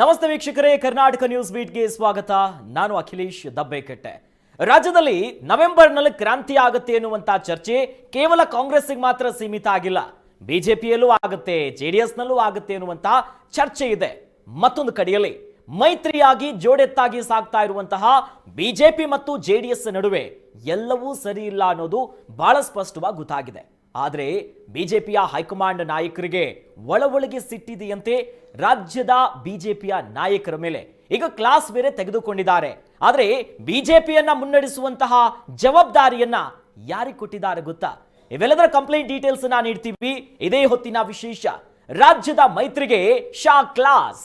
ನಮಸ್ತೆ ವೀಕ್ಷಕರೇ, ಕರ್ನಾಟಕ ನ್ಯೂಸ್ ಬೀಟ್ಗೆ ಸ್ವಾಗತ. ನಾನು ಅಖಿಲೇಶ್ ದಬ್ಬೆಕಟ್ಟೆ. ರಾಜ್ಯದಲ್ಲಿ ನವೆಂಬರ್ನಲ್ಲಿ ಕ್ರಾಂತಿ ಆಗುತ್ತೆ ಎನ್ನುವಂತ ಚರ್ಚೆ ಕೇವಲ ಕಾಂಗ್ರೆಸ್ಗೆ ಮಾತ್ರ ಸೀಮಿತ ಆಗಿಲ್ಲ. ಬಿಜೆಪಿಯಲ್ಲೂ ಆಗುತ್ತೆ, ಜೆಡಿಎಸ್ನಲ್ಲೂ ಆಗುತ್ತೆ ಎನ್ನುವಂತಹ ಚರ್ಚೆ ಇದೆ. ಮತ್ತೊಂದು ಕಡೆಯಲ್ಲಿ, ಮೈತ್ರಿಯಾಗಿ ಜೋಡೆತ್ತಾಗಿ ಸಾಗ್ತಾ ಇರುವಂತಹ ಬಿಜೆಪಿ ಮತ್ತು ಜೆಡಿಎಸ್ ನಡುವೆ ಎಲ್ಲವೂ ಸರಿ ಅನ್ನೋದು ಬಹಳ ಸ್ಪಷ್ಟವಾಗಿ ಗೊತ್ತಾಗಿದೆ. ಆದರೆ ಬಿಜೆಪಿಯ ಹೈಕಮಾಂಡ್ ನಾಯಕರಿಗೆ ಒಳ ಒಳಗೆ ಸಿಟ್ಟಿದೆಯಂತೆ ರಾಜ್ಯದ ಬಿಜೆಪಿಯ ನಾಯಕರ ಮೇಲೆ ಈಗ ಕ್ಲಾಸ್ ಬೇರೆ ತೆಗೆದುಕೊಂಡಿದ್ದಾರೆ. ಆದರೆ ಬಿಜೆಪಿಯನ್ನ ಮುನ್ನಡೆಸುವಂತಹ ಜವಾಬ್ದಾರಿಯನ್ನ ಯಾರಿಗೆ ಕೊಟ್ಟಿದ್ದಾರೆ ಗೊತ್ತಾ? ಇವೆಲ್ಲದರ ಕಂಪ್ಲೇಂಟ್ ಡೀಟೇಲ್ಸ್ ನಾ ನೀಡ್ತೀವಿ ಇದೇ ಹೊತ್ತಿನ ವಿಶೇಷ. ರಾಜ್ಯದ ಮೈತ್ರಿಗೆ ಶಾ ಕ್ಲಾಸ್.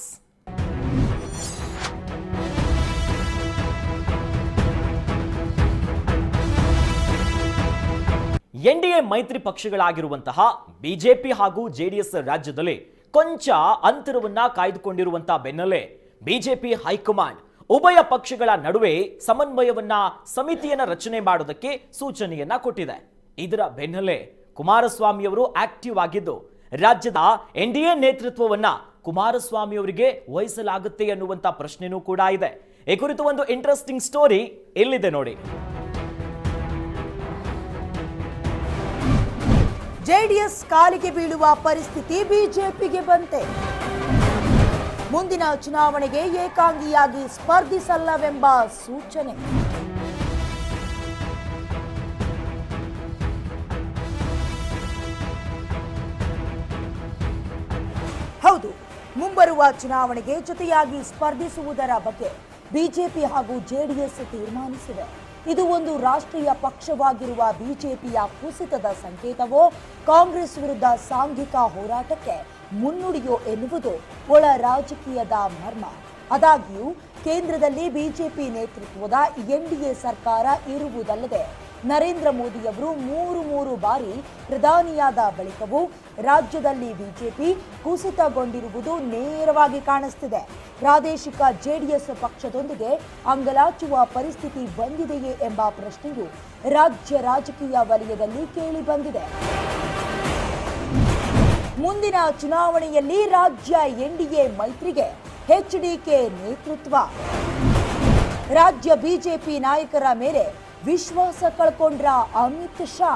ಎನ್ಡಿಎ ಮೈತ್ರಿ ಪಕ್ಷಗಳಾಗಿರುವಂತಹ ಬಿಜೆಪಿ ಹಾಗೂ ಜೆಡಿಎಸ್ ರಾಜ್ಯದಲ್ಲಿ ಕೊಂಚ ಅಂತರವನ್ನ ಕಾಯ್ದುಕೊಂಡಿರುವಂತಹ ಬೆನ್ನಲ್ಲೇ ಬಿಜೆಪಿ ಹೈಕಮಾಂಡ್ ಉಭಯ ಪಕ್ಷಗಳ ನಡುವೆ ಸಮನ್ವಯವನ್ನ ಸಮಿತಿಯನ್ನ ರಚನೆ ಮಾಡೋದಕ್ಕೆ ಸೂಚನೆಯನ್ನ ಕೊಟ್ಟಿದೆ. ಇದರ ಬೆನ್ನಲ್ಲೇ ಕುಮಾರಸ್ವಾಮಿ ಅವರು ಆಕ್ಟಿವ್ ಆಗಿದ್ದು, ರಾಜ್ಯದ ಎನ್ ಡಿ ಎ ನೇತೃತ್ವವನ್ನ ಕುಮಾರಸ್ವಾಮಿ ಅವರಿಗೆ ವಹಿಸಲಾಗುತ್ತೆ ಅನ್ನುವಂತ ಪ್ರಶ್ನೆನೂ ಕೂಡ ಇದೆ. ಈ ಕುರಿತು ಒಂದು ಇಂಟ್ರೆಸ್ಟಿಂಗ್ ಸ್ಟೋರಿ ಎಲ್ಲಿದೆ ನೋಡಿ. ಜೆಡಿಎಸ್ ಕಾಲಿಗೆ ಬೀಳುವ ಪರಿಸ್ಥಿತಿ ಬಿಜೆಪಿಗೆ ಬಂತೆ. ಮುಂದಿನ ಚುನಾವಣೆಗೆ ಏಕಾಂಗಿಯಾಗಿ ಸ್ಪರ್ಧಿಸಲ್ಲವೆಂಬ ಸೂಚನೆ. ಹೌದು, ಮುಂಬರುವ ಚುನಾವಣೆಗೆ ಜೊತೆಯಾಗಿ ಸ್ಪರ್ಧಿಸುವುದರ ಬಗ್ಗೆ. ಬಿಜೆಪಿ ಹಾಗೂ ಜೆಡಿಎಸ್ ತೀರ್ಮಾನಿಸಿವೆ. ಇದು ಒಂದು ರಾಷ್ಟ್ರೀಯ ಪಕ್ಷವಾಗಿರುವ ಬಿಜೆಪಿಯ ಕುಸಿತದ ಸಂಕೇತವೋ, ಕಾಂಗ್ರೆಸ್ ವಿರುದ್ಧ ಸಾಂಘಿಕ ಹೋರಾಟಕ್ಕೆ ಮುನ್ನುಡಿಯೋ ಎನ್ನುವುದು ಒಳ ರಾಜಕೀಯದ ಮರ್ಮ. ಆದಾಗ್ಯೂ, ಕೇಂದ್ರದಲ್ಲಿ ಬಿಜೆಪಿ ನೇತೃತ್ವದ ಎನ್ಡಿಎ ಸರ್ಕಾರ ಇರುವುದಲ್ಲದೆ ನರೇಂದ್ರ ಮೋದಿಯವರು ಮೂರು ಮೂರು ಬಾರಿ ಪ್ರಧಾನಿಯಾದ ಬಳಿಕವೂ ರಾಜ್ಯದಲ್ಲಿ ಬಿಜೆಪಿ ಕುಸಿತಗೊಂಡಿರುವುದು ನೇರವಾಗಿ ಕಾಣಿಸ್ತಿದೆ. ಪ್ರಾದೇಶಿಕ ಜೆಡಿಎಸ್ ಪಕ್ಷದೊಂದಿಗೆ ಅಂಗಲಾಚುವ ಪರಿಸ್ಥಿತಿ ಬಂದಿದೆಯೇ ಎಂಬ ಪ್ರಶ್ನೆಯು ರಾಜ್ಯ ರಾಜಕೀಯ ವಲಯದಲ್ಲಿ ಕೇಳಿಬಂದಿದೆ ಮುಂದಿನ ಚುನಾವಣೆಯಲ್ಲಿ ರಾಜ್ಯ ಎನ್ಡಿಎ ಮೈತ್ರಿಗೆ ಎಚ್ಡಿಕೆ ನೇತೃತ್ವ. ರಾಜ್ಯ ಬಿಜೆಪಿ ನಾಯಕರ ಮೇಲೆ ವಿಶ್ವಾಸ ಕಳ್ಕೊಂಡ್ರ ಅಮಿತ್ ಶಾ?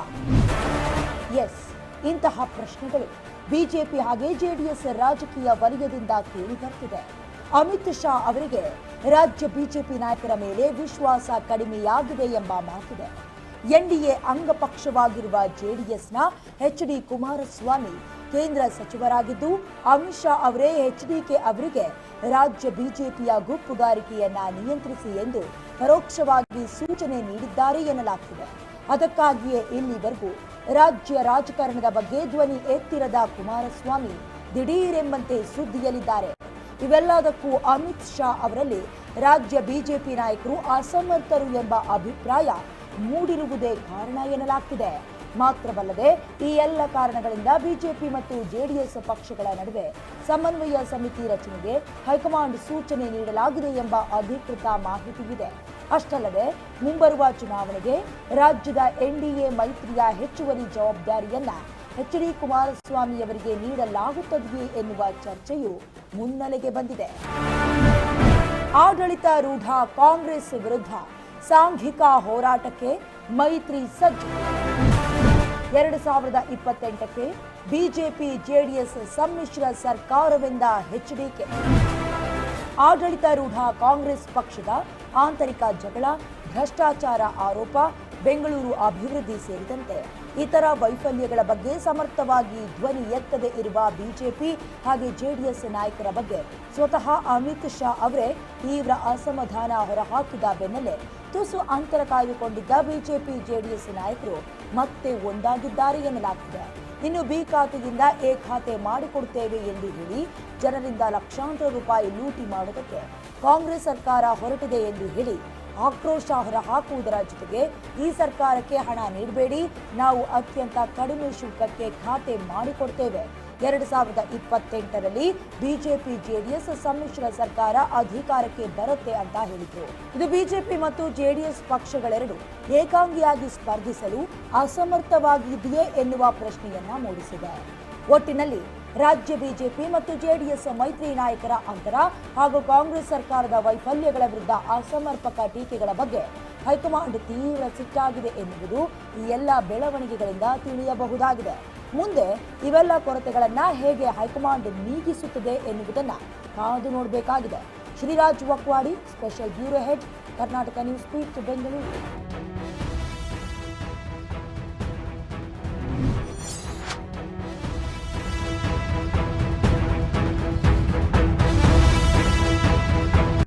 ಎಸ್ ಇಂತಹ ಪ್ರಶ್ನೆಗಳು ಬಿಜೆಪಿ ಹಾಗೆ ಜೆಡಿಎಸ್ ರಾಜಕೀಯ ವಲಯದಿಂದ ಕೇಳಿ ಬರ್ತಿದೆ. ಅಮಿತ್ ಶಾ ಅವರಿಗೆ ರಾಜ್ಯ ಬಿಜೆಪಿ ನಾಯಕರ ಮೇಲೆ ವಿಶ್ವಾಸ ಕಡಿಮೆಯಾಗಿದೆ ಎಂಬ ಮಾತಿದೆ. ಎನ್ಡಿಎ ಅಂಗಪಕ್ಷವಾಗಿರುವ ಜೆಡಿಎಸ್ನ ಎಚ್ ಡಿ ಕುಮಾರಸ್ವಾಮಿ ಕೇಂದ್ರ ಸಚಿವರಾಗಿದ್ದು, ಅಮಿತ್ ಶಾ ಅವರೇ ಎಚ್ಡಿಕೆ ಅವರಿಗೆ ರಾಜ್ಯ ಬಿಜೆಪಿಯ ಗುಪ್ಪುಗಾರಿಕೆಯನ್ನ ನಿಯಂತ್ರಿಸಿ ಎಂದು ಪರೋಕ್ಷವಾಗಿ ಸೂಚನೆ ನೀಡಿದ್ದಾರೆ ಎನ್ನಲಾಗ್ತಿದೆ. ಅದಕ್ಕಾಗಿಯೇ ಇಲ್ಲಿವರೆಗೂ ರಾಜ್ಯ ರಾಜಕಾರಣದ ಬಗ್ಗೆ ಧ್ವನಿ ಎತ್ತಿರದ ಕುಮಾರಸ್ವಾಮಿ ದಿಢೀರೆಂಬಂತೆ ಸುದ್ದಿಯಲ್ಲಿದ್ದಾರೆ. ಇವೆಲ್ಲದಕ್ಕೂ ಅಮಿತ್ ಶಾ ಅವರಲ್ಲಿ ರಾಜ್ಯ ಬಿಜೆಪಿ ನಾಯಕರು ಅಸಮರ್ಥರು ಎಂಬ ಅಭಿಪ್ರಾಯ ಮೂಡಿರುವುದೇ ಕಾರಣ ಎನ್ನಲಾಗ್ತಿದೆ. ಮಾತ್ರವಲ್ಲದೆ ಈ ಎಲ್ಲ ಕಾರಣಗಳಿಂದ ಬಿಜೆಪಿ ಮತ್ತು ಜೆಡಿಎಸ್ ಪಕ್ಷಗಳ ನಡುವೆ ಸಮನ್ವಯ ಸಮಿತಿ ರಚನೆಗೆ ಹೈಕಮಾಂಡ್ ಸೂಚನೆ ನೀಡಲಾಗಿದೆ ಎಂಬ ಅಧಿಕೃತ ಮಾಹಿತಿ ಇದೆ ಅಷ್ಟಲ್ಲದೆ ಮುಂಬರುವ ಚುನಾವಣೆಗೆ ರಾಜ್ಯದ ಎನ್ಡಿಎ ಮೈತ್ರಿಯ ಹೆಚ್ಚುವರಿ ಜವಾಬ್ದಾರಿಯನ್ನ ಎಚ್ ಡಿ ಕುಮಾರಸ್ವಾಮಿಯವರಿಗೆ ನೀಡಲಾಗುತ್ತದೆಯೇ ಎನ್ನುವ ಚರ್ಚೆಯು ಮುನ್ನೆಲೆಗೆ ಬಂದಿದೆ. ಆಡಳಿತಾರೂಢ ಕಾಂಗ್ರೆಸ್ ವಿರುದ್ಧ ಸಾಂಘಿಕ ಹೋರಾಟಕ್ಕೆ ಮೈತ್ರಿ ಸಜ್ಜು. ಎರಡು ಸಾವಿರದ ಇಪ್ಪತ್ತೆಂಟಕ್ಕೆ ಬಿಜೆಪಿ, ಜೆಡಿಎಸ್ ಸಮ್ಮಿಶ್ರ ಸರ್ಕಾರವೆಂದ ಎಚ್ಡಿಕೆ. ಆಡಳಿತಾರೂಢ ಕಾಂಗ್ರೆಸ್ ಪಕ್ಷದ ಆಂತರಿಕ ಜಗಳ, ಭ್ರಷ್ಟಾಚಾರ ಆರೋಪ, ಬೆಂಗಳೂರು ಅಭಿವೃದ್ಧಿ ಸೇರಿದಂತೆ ಇತರ ವೈಫಲ್ಯಗಳ ಬಗ್ಗೆ ಸಮರ್ಥವಾಗಿ ಧ್ವನಿ ಎತ್ತದೇ ಇರುವ ಬಿಜೆಪಿ ಹಾಗೆ ಜೆಡಿಎಸ್ ನಾಯಕರ ಬಗ್ಗೆ ಸ್ವತಃ ಅಮಿತ್ ಶಾ ಅವರೇ ತೀವ್ರ ಅಸಮಾಧಾನ ಹೊರಹಾಕಿದ ಬೆನ್ನಲ್ಲೇ ತುಸು ಅಂತರ ಕಾಯ್ದುಕೊಂಡಿದ್ದ ಬಿಜೆಪಿ, ಜೆಡಿಎಸ್ ನಾಯಕರು ಮತ್ತೆ ಒಂದಾಗಿದ್ದಾರೆ ಎನ್ನಲಾಗಿದೆ ಇನ್ನು ಬಿ ಖಾತೆಯಿಂದ ಎ ಖಾತೆ ಮಾಡಿಕೊಡುತ್ತೇವೆ ಎಂದು ಹೇಳಿ ಜನರಿಂದ ಲಕ್ಷಾಂತರ ರೂಪಾಯಿ ಲೂಟಿ ಮಾಡುವುದಕ್ಕೆ ಕಾಂಗ್ರೆಸ್ ಸರ್ಕಾರ ಹೊರಟಿದೆ ಎಂದು ಹೇಳಿ ಆಕ್ರೋಶ ಹೊರಹಾಕುವುದರ ಜೊತೆಗೆ ಈ ಸರ್ಕಾರಕ್ಕೆ ಹಣ ನೀಡಬೇಡಿ, ನಾವು ಅತ್ಯಂತ ಕಡಿಮೆ ಶುಲ್ಕಕ್ಕೆ ಖಾತೆ ಮಾಡಿಕೊಡ್ತೇವೆ. ಎರಡು ಸಾವಿರದ ಇಪ್ಪತ್ತೆಂಟರಲ್ಲಿ ಬಿಜೆಪಿ ಜೆಡಿಎಸ್ ಸಮ್ಮಿಶ್ರ ಸರ್ಕಾರ ಅಧಿಕಾರಕ್ಕೆ ಬರುತ್ತೆ ಅಂತ ಹೇಳಿದ್ರು. ಇದು ಬಿಜೆಪಿ ಮತ್ತು ಜೆಡಿಎಸ್ ಪಕ್ಷಗಳೆರಡು ಏಕಾಂಗಿಯಾಗಿ ಸ್ಪರ್ಧಿಸಲು ಅಸಮರ್ಥವಾಗಿದೆಯೇ ಎನ್ನುವ ಪ್ರಶ್ನೆಯನ್ನ ಮೂಡಿಸಿದೆ. ಒಟ್ಟಿನಲ್ಲಿ ರಾಜ್ಯ ಬಿಜೆಪಿ ಮತ್ತು ಜೆಡಿಎಸ್ ಮೈತ್ರಿ ನಾಯಕರ ಅಂತರ ಹಾಗೂ ಕಾಂಗ್ರೆಸ್ ಸರ್ಕಾರದ ವೈಫಲ್ಯಗಳ ವಿರುದ್ಧ ಅಸಮರ್ಪಕ ಟೀಕೆಗಳ ಬಗ್ಗೆ ಹೈಕಮಾಂಡ್ ತೀವ್ರ ಸಿಟ್ಟಾಗಿದೆ ಎನ್ನುವುದು ಈ ಎಲ್ಲ ಬೆಳವಣಿಗೆಗಳಿಂದ ತಿಳಿಯಬಹುದಾಗಿದೆ. ಮುಂದೆ ಇವೆಲ್ಲ ಕೊರತೆಗಳನ್ನು ಹೇಗೆ ಹೈಕಮಾಂಡ್ ನೀಗಿಸುತ್ತದೆ ಎನ್ನುವುದನ್ನ ಕಾದು ನೋಡಬೇಕಾಗಿದೆ. Shriraj Vakwadi special bureau head Karnataka news feet Bengaluru